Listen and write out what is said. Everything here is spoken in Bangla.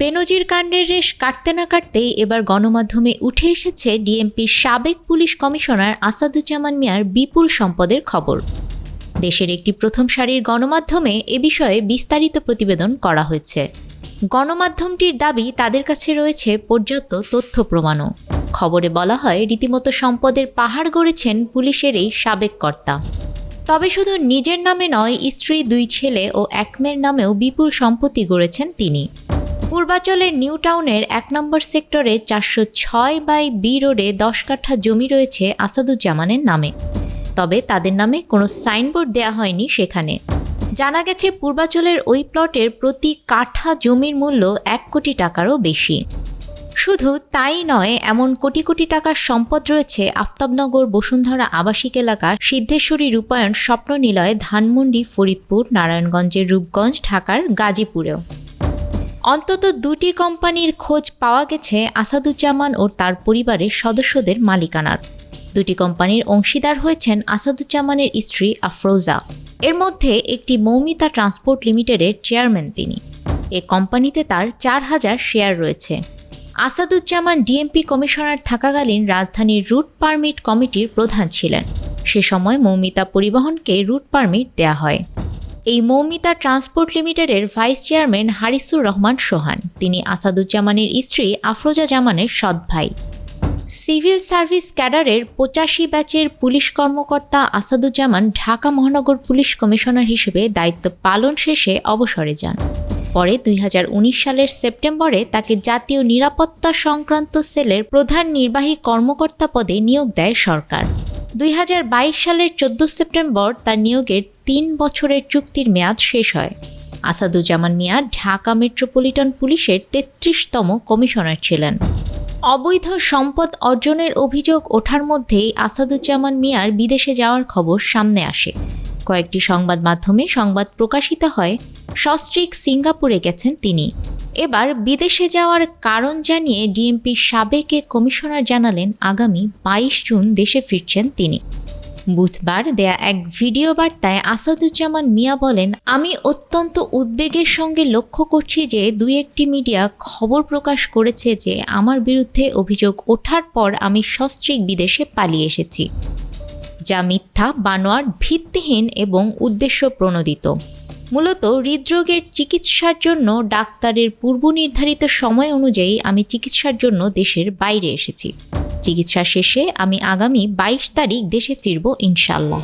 বেনজির কাণ্ডের রেশ কাটতে না কাটতেই এবার গণমাধ্যমে উঠে এসেছে ডিএমপির সাবেক পুলিশ কমিশনার আসাদুজ্জামান মিয়ার বিপুল সম্পদের খবর। দেশের একটি প্রথম সারির গণমাধ্যমে এ বিষয়ে বিস্তারিত প্রতিবেদন করা হয়েছে। গণমাধ্যমটির দাবি, তাদের কাছে রয়েছে পর্যাপ্ত তথ্য প্রমাণও। খবরে বলা হয়, রীতিমতো সম্পদের পাহাড় গড়েছেন পুলিশের এই সাবেক কর্তা। তবে শুধু নিজের নামে নয়, স্ত্রী, দুই ছেলে ও এক মেয়ের নামেও বিপুল সম্পত্তি গড়েছেন তিনি। পূর্বাচলের নিউ টাউনের এক নম্বর সেক্টরে চারশো ছয় বাই বি রোডে দশ কাঠা জমি রয়েছে আসাদুজ্জামানের নামে। তবে তাদের নামে কোনো সাইনবোর্ড দেয়া হয়নি সেখানে। জানা গেছে, পূর্বাচলের ওই প্লটের প্রতি কাঠা জমির মূল্য এক কোটি টাকারও বেশি। শুধু তাই নয়, এমন কোটি কোটি টাকার সম্পদ রয়েছে আফতাবনগর বসুন্ধরা আবাসিক এলাকা সিদ্ধেশ্বরী রূপায়ণ স্বপ্ননিলয় ধানমন্ডি ফরিদপুর নারায়ণগঞ্জের রূপগঞ্জ ঢাকার গাজীপুরেও। অন্তত দুটি কোম্পানির খোঁজ পাওয়া গেছে আসাদুজ্জামান ও তার পরিবারের সদস্যদের মালিকানার। দুটি কোম্পানির অংশীদার হয়েছেন আসাদুজ্জামানের স্ত্রী আফরোজা। এর মধ্যে একটি মৌমিতা ট্রান্সপোর্ট লিমিটেডের চেয়ারম্যান তিনি। এ কোম্পানিতে তার চার হাজার শেয়ার রয়েছে। আসাদুজ্জামান ডিএমপি কমিশনার থাকাকালীন রাজধানীর রুট পারমিট কমিটির প্রধান ছিলেন। সে সময় মৌমিতা পরিবহনকে রুট পারমিট দেয়া হয়। এই মৌমিতা ট্রান্সপোর্ট লিমিটেডের ভাইস চেয়ারম্যান হারিসুর রহমান সোহান, তিনি আসাদুজ্জামানের স্ত্রী আফরোজা জামানের সৎ ভাই। সিভিল সার্ভিস ক্যাডারের পঁচাশি ব্যাচের পুলিশ কর্মকর্তা আসাদুজ্জামান ঢাকা মহানগর পুলিশ কমিশনার হিসেবে দায়িত্ব পালন শেষে অবসরে যান। পরে দুই হাজার উনিশ সালের সেপ্টেম্বরে তাকে জাতীয় নিরাপত্তা সংক্রান্ত সেলের প্রধান নির্বাহী কর্মকর্তা পদে নিয়োগ দেয় সরকার। দুই হাজার বাইশ সালের চোদ্দ সেপ্টেম্বর তার নিয়োগের তিন বছরের চুক্তির মেয়াদ শেষ হয়। আসাদুজ্জামান মিয়া ঢাকা মেট্রোপলিটন পুলিশের তেত্রিশতম কমিশনার ছিলেন। অবৈধ সম্পদ অর্জনের অভিযোগ ওঠার মধ্যেই আসাদুজ্জামান মিয়ার বিদেশে যাওয়ার খবর সামনে আসে। কয়েকটি সংবাদ মাধ্যমে সংবাদ প্রকাশিত হয়, সস্ত্রীক সিঙ্গাপুরে গেছেন তিনি। এবার বিদেশে যাওয়ার কারণ জানিয়ে ডিএমপির সাবেক কমিশনার জানালেন আগামী বাইশ জুন দেশে ফিরছেন তিনি। বুধবার দেয়া এক ভিডিও বার্তায় আসাদুজ্জামান মিয়া বলেন, আমি অত্যন্ত উদ্বেগের সঙ্গে লক্ষ্য করছি যে দুই একটি মিডিয়া খবর প্রকাশ করেছে যে আমার বিরুদ্ধে অভিযোগ ওঠার পর আমি সস্ত্রীক বিদেশে পালিয়ে এসেছি, যা মিথ্যা বানোয়ার ভিত্তিহীন এবং উদ্দেশ্য প্রণোদিত মূলত হৃদরোগের চিকিৎসার জন্য ডাক্তারের পূর্ব নির্ধারিত সময় অনুযায়ী আমি চিকিৎসার জন্য দেশের বাইরে এসেছি। চিকিৎসা শেষে আমি আগামী বাইশ তারিখ দেশে ফিরব ইনশাল্লাহ